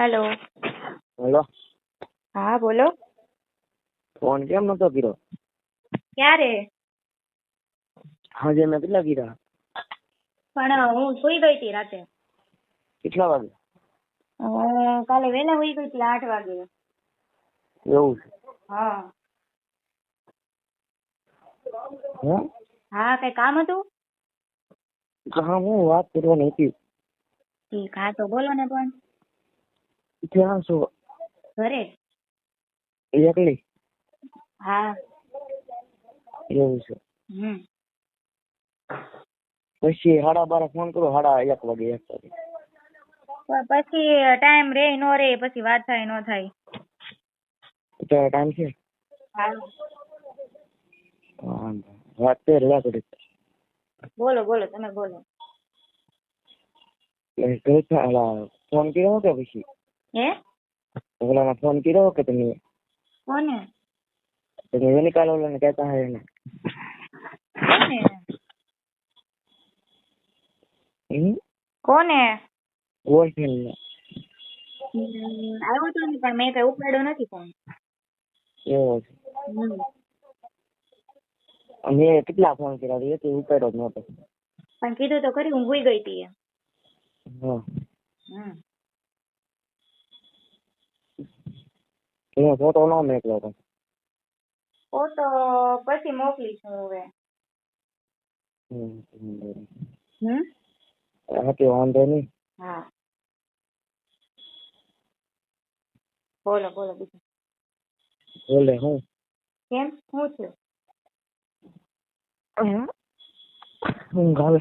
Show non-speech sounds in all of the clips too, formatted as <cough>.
Hello hello હા બોલો. Phone કેમ નતો કર્યો? ક્યારે? આજે મેં કેટલા કર્યા? પણ હું સુઈ ગઈ હતી રાતે. કેટલા વાગે? કાલે વહેલા સુઈ ગઈ હતી આઠ વાગે. એવું છે? હા. હે? હા કઈ કામ હતું? હા હું વાત કરવાની હતી. ઠીક હા તો બોલો ને પણ. ક્યાં છો ઘરે? એકલી હા. એવું છે. હમ. પછી સાડા બાર ફોન કરો સાડા એક વાગે એક વાગે. પછી ટાઈમ રે નો રે પછી વાત થાય નો થાય. અત્યારે ટાઈમ છે. વાત તે રહ્યા કરી. બોલો બોલો તમે બોલો. ફોન કર્યો કે પછી? હે ઓલામાં ફોન કર્યો કે તમે કોને તમે એની કાલે ઓલાને કહેતા હે એને કોને હમ કોને વોઇસમેલ ને આવ્યો તો ને પણ મેં કઈ ઉપાડ્યો નથી ફોન એવો છે. અમે કેટલા ફોન કર્યા એ તો ઉપાડ્યો જ નહોતો પણ કીધું તો ખરી હું ભૂઈ ગઈ હતી. હા હમ હું ફોટો ન મેકલો તો. ફોટો પછી મોકલીશું હવે. હમ હા કે વાંધો નહીં. હા. બોલો બોલો બીજું. બોલે હું? કેમ? શું છું? હું ગાવે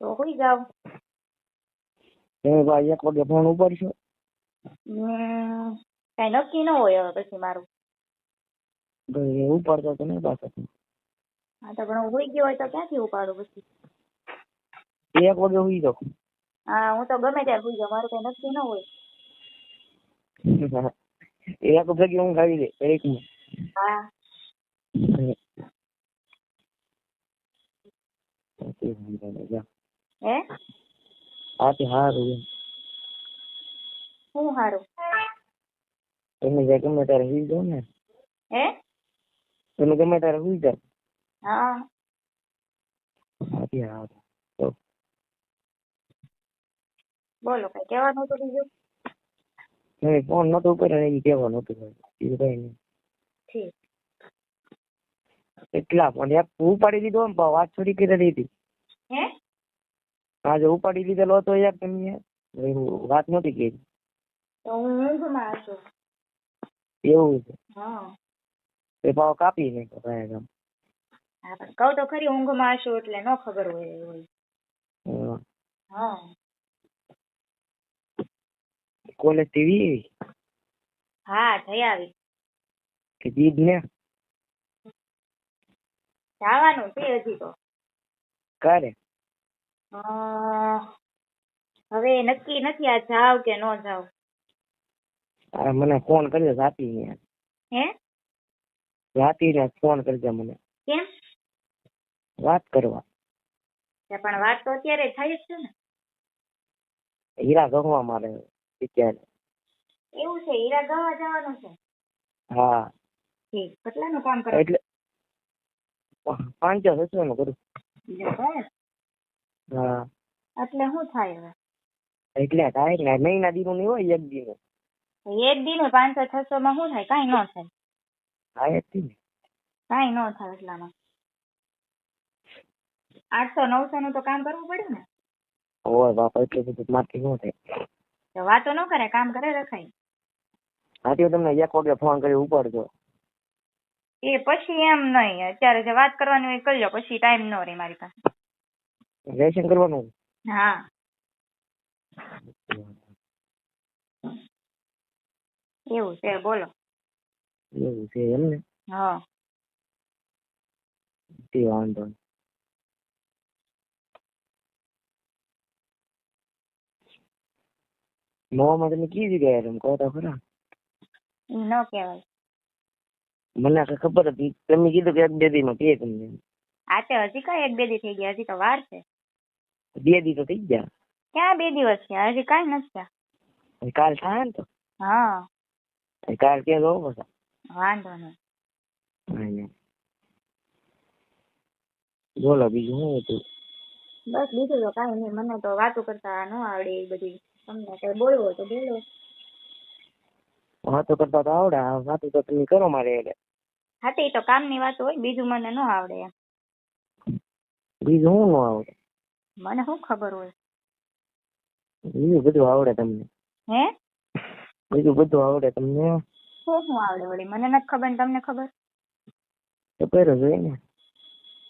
તો હું ગાવ તમે ભાઈ એક વાગે ફોન ઉપાડશો. કઈ નક્કી ન હોય હવે પછી મારું. ભાઈ એવું પડતો તો નહીં પાછો. હા તો પણ હું હોઈ ગયો હોય તો ક્યાંથી ઉપાડું પછી? એક વાગે સુઈ જાવ હા હું તો ગમે ત્યારે હોઈ જાઉં મારું કઈ નક્કી ન હોય. <laughs> એક ભેગી હું આવી જાય એક હા. હે? હાથી હારું એમ. શું સારું તમે જે ગમે ત્યારે હુઈ જાવ ને. હે? તમે ગમે ત્યારે હુઈ જાવ હા. હાથી હારું. તો. બોલો કઈ કહેવાનું હતું બીજું? નહીં ફોન નતો ઉપર ને એ કહેવાનું હતું બીજું કઈ નહીં. ઠીક. એટલા પણ એક ઉપાડી દીધો ને વાત છોડી કરી દીધી હે? આજે ઉપાડી લીધેલો હતો એક તમે વાત નહોતી કરી. તો હું ઊંઘમાં છું એવું છે. હા. એ ભાવ કાપી નાખ્યો ભાઈ આમ હા પણ કહું તો ખરી ઊંઘમાં હશું એટલે નો ખબર હોય એવું હા. કોલેજથી વી હા થઈ આવી. કે જીદ ને? જવાનું છે હજી તો. કારે હવે નક્કી નથી આ જાવ કે નો જાવ. મને ફોન કરજો જાતી ને હે? જાતી ને ફોન કરજો મને. કેમ? વાત કરવા. પણ વાત તો અત્યારે થઈ છે ને. હીરા ગણવા મારે અત્યારે. એવું છે હીરા ગવા જવાનું છે? હા. ઠીક કેટલાનું કામ કરો? એટલે પાંચ છસો નું કરું હા. એટલે શું થાય હવે? એટલે થાય ને મહિના દીનું નહીં હોય એક દીનું. એક દિન પાંચસો છસો માં શું થાય? કઈ ન થાય. હા એક દી ને કાંઈ ન થાય એટલામાં. આઠસો નવસો નું તો કામ કરવું પડે ને. હોય બાપા એટલું બધું મારથી નો થાય. તો વાતો ન કરે કામ કરે રખાય. હાથી તમને એક વાગે ફોન કરી ઉપાડજો. એ પછી એમ નહીં અત્યારે જે વાત કરવાની હોય કરી લો પછી ટાઈમ ન રહે મારી પાસે. રેશન કરવાનું? હા. એવું છે બોલો. એવું છે એમ ને હા. તે વાંધો. નવામાં તમે કઈ જગ્યાએ રમ કહો તો ખરા? ન કહેવાય. મને કઈ ખબર હતી. તમે કીધું કે એક બે દી માં કે તમને. આ તે હજી કઈ એક બે દી થઈ ગયા હજી તો વાર છે. બે દી તો થઈ ગયા? ક્યાં બે દિવસ થયા? હજી કઈ નથી થયા. કાલ થાય ને તો? હા. એ કાલ કે જો વાંધો નહીં બોલો બીજું શું હતું બસ બીજું તો કાંઈ નહીં મને તો વાતો કરતા ન આવડે એ બધી તમને કઈ બોલવો તો બોલો વાતો કરતા તો આવડે વાતો તો તમે કરો મારે એટલે હા તે તો કામની વાત હોય બીજું મને ન આવડે બીજું શું ન આવડે મને શું ખબર હોય બીજું બધું આવડે તમને હે બીજું બધું આવડે તમને? શું શું આવડે વળી? મને નથી ખબર ને તમને ખબર? તો પહેરો જોઈએ ને.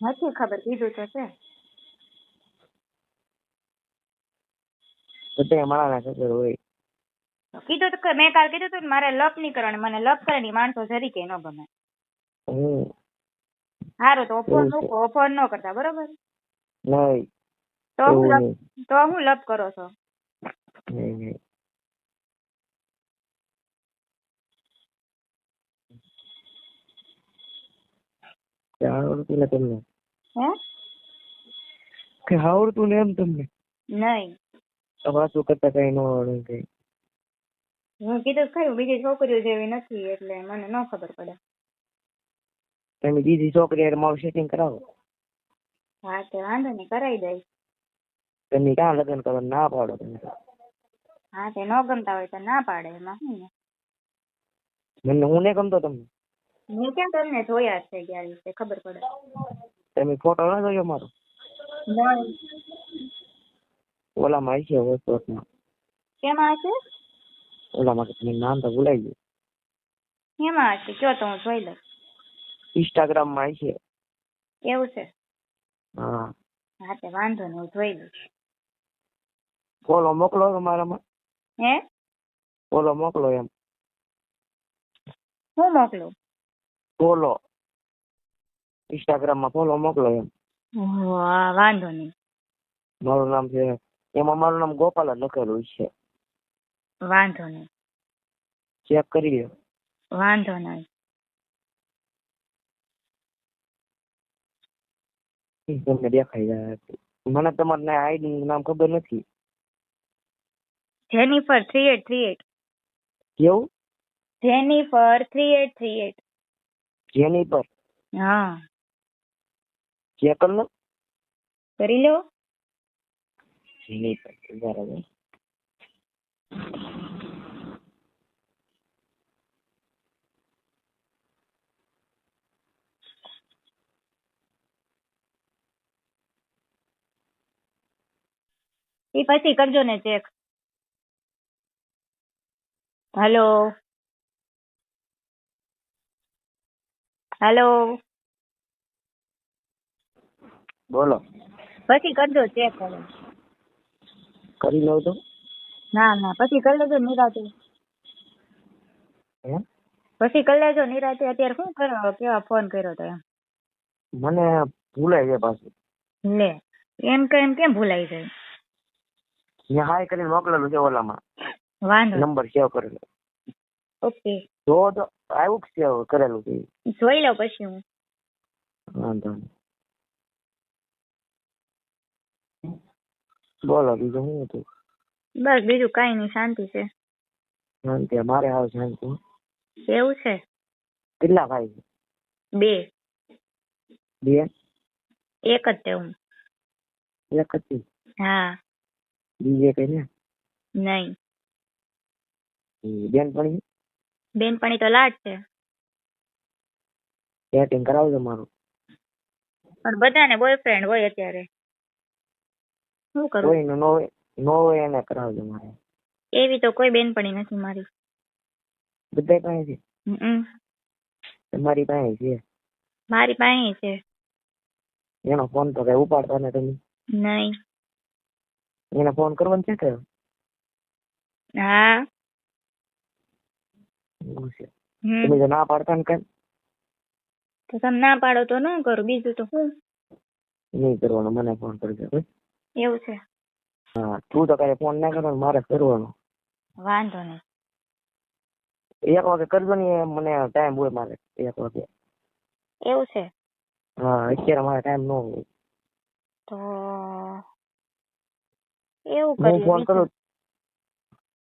નથી ખબર કીધું તો છે. બધા માણસના ખબર હોય. કીધું તો મેં કાલ કીધું તું મારે લપ નહીં કરવાની મને લપ કરે ની માણસો જરીકે ન ગમે. હમ. સારું તો ઓફર એવું ઓફર ન કરતા બરોબર? નહીં. તો હું લપ કરો છો? નહીં નહીં. કે આવડતું ને તમને? હે? કે આવડતું ને એમ તમને? નહીં. વાતો કરતા કઈ ન આવડે કઈ. હું કીધું ખરું બીજી છોકરીઓ જેવી નથી એટલે મને ન ખબર પડે. તમે બીજી છોકરી હારે મારું સેટિંગ કરાવો. હા તે વાંધો નહીં કરાવી દઈશ. તમે ક્યાં લગ્ન કરો ના પાડો તમે. હા તે ન ગમતા હોય તો ના પાડે એમાં શું ને? મને હું નહીં ગમતો તમને? મેં ક્યાં તમને જોયા છે ક્યારે તે ખબર પડે. તમે ફોટો ના જોયો મારો? ના. ઓલામાં માં છે વોટ્સઅપમાં કેમાં છે ઓલામાં માં તમે નામ તો ભૂલાઈ ગયું. કેમાં છે કયો તો હું જોઈ લઉં. ઇન્સ્ટાગ્રામમાં છે. એવું છે? હા. હા તે વાંધો નહીં હું જોઈ લઈશ. ફોલો મોકલો તમારામાં હે? ફોલો મોકલો એમ. હું મોકલું? ફોલો ઇન્સ્ટાગ્રામમાં ફોલો મોકલો એમ. વાહ વાંધો નહીં. મારું નામ છે એમાં મારું નામ ગોપાલ જ લખેલું છે. વાંધો નહીં. ચેક કરી લો વાંધો નહીં. તમને દેખાઈ જાય. મને તમારું આઈડી નું નામ ખબર નથી. Jennifer three eight three eight કેવું? Jennifer three eight three eight જેની પર. હા. ચેક કર લો કરી લો. જેની પર બરાબર. એ પછી કરજો ને ચેક હેલો હેલો બોલો. પછી કરજો ચેક કરો. કરી લઉં તો? ના ના પછી કરી લેજો નિરાતે. પછી કરી લેજો નિરાતે. અત્યારે શું કરો કેવા ફોન કર્યો તો એમ? મને ભૂલાઈ જાય પાછું. લે એમ કે એમ કેમ ભૂલાઈ જાય? મેં હાય કરીને મોકલેલું છે ઓલામાં. વાંધો નંબર સેવ કરેલો. ઓકે. જો તો આવ્યું કે છે કરેલું છે. જોઈ લઉં પછી હું. વાંધો નહીં. બોલો બીજું શું હતું? બસ બીજું કાંઈ નહીં શાંતિ છે. શાંતિ મારે આવે શાંતિ. એવું છે? કેટલા ભાઈ? છે બે. બે? એક જ તે હું. એક જ હા. બીજે કઈ ને? નહીં. બેન પણ બેનપણી તો લાડ છે. સેટિંગ કરાવજો મારું. પણ બધાને બોયફ્રેન્ડ હોય અત્યારે. શું કરું? કોઈ નો હોય નો હોય એને કરાવજો મારે. એવી તો કોઈ બેનપણી નથી મારી. બધા પાસે છે? હમ. તમારી પાસે છે? મારી પાસે છે. એનો ફોન તો કઈ ઉપાડતા ને તમે. નહીં. એને ફોન કરવાનો છે કે? હા. એવું છે. તમે જો ના પાડતા ને કઈ? તો તમે ના પાડો તો ન કરું બીજું તો શું નહીં કરવાનો મને ફોન કરજો એવું છે. હા તું તો કઈ ફોન ના કરવાનો મારે કરવાનો. વાંધો નહીં. એક વાગે કરજો ને મને ટાઈમ હોય મારે એક વાગે. એવું છે? હા અત્યારે મારે ટાઈમ ન હોય. તો એવું હું ફોન. કરું